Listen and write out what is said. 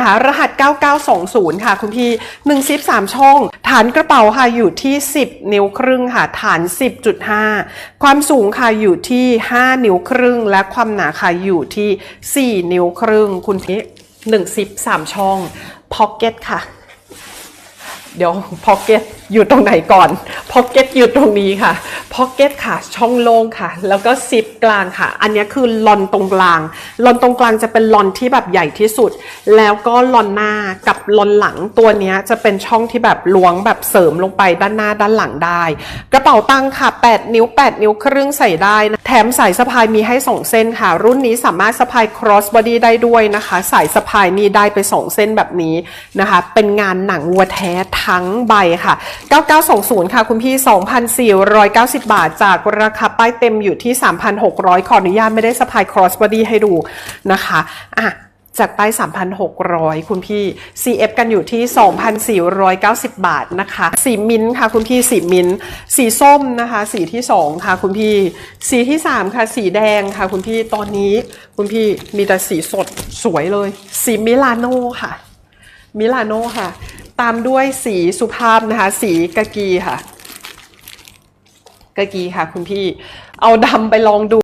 นะคะ รหัส 9920 ค่ะ คุณพี่1ซิป3ช่อง ฐานกระเป๋าค่ะอยู่ที่ 10 นิ้วครึ่งค่ะ ฐาน 10.5 ความสูงค่ะอยู่ที่ 5 นิ้วครึ่ง และความหนาค่ะอยู่ที่ 4 นิ้วครึ่ง คุณพี่1ซิป3ช่อง พ็อกเก็ตค่ะ เดี๋ยวพ็อกเก็ตอยู่ตรงไหนก่อน พ็อกเก็ตอยู่ตรงนี้ค่ะ พ็อกเก็ตค่ะ ช่องโล่งค่ะ แล้วก็ซิปกลางค่ะ อันนี้คือลอนตรงกลาง ลอนตรงกลางจะเป็นลอนที่แบบใหญ่ที่สุด แล้วก็ลอนหน้ากับลอนหลังตัวนี้จะเป็นช่องที่แบบล้วงแบบเสริมลงไปด้านหน้าด้านหลังได้กระ ป๋าตังค์ค่ะ 8 นิ้ว 8 นิ้วครึ่งใส่ได้นะ แถมสายสะพายมีให้ 2 เส้นค่ะ รุ่นนี้สามารถสะพาย cross body ได้ด้วยนะคะ สายสะพายนี่ได้ไป 2 เส้นแบบนี้นะคะ เป็นงานหนังวัวแท้ทั้งใบค่ะ 9920 ค่ะคุณพี่ 2,490 บาท จากราคาป้ายเต็มอยู่ที่ 3,600 ขออนุญาตไม่ได้สะพาย cross body ให้ดูนะคะ อะ จากป้3,600 คุณพี่ CF กันอยู่ที่ 2,490 บาทนะคะ สีมิ้นค่ะคุณพี่สีมิ้น สีส้มนะคะ สีที่ 2 ค่ะคุณพี่ สีที่ 3 ค่ะ สีแดงค่ะคุณพี่ ตอนนี้คุณพี่มีแต่สีสดสวยเลย สีมิลานโน่ค่ะ มิลานโน่ค่ะ ตามด้วยสีสุภาพนะคะ สีกากีค่ะกากีค่ะคุณพี่ เอาดำไปลองดู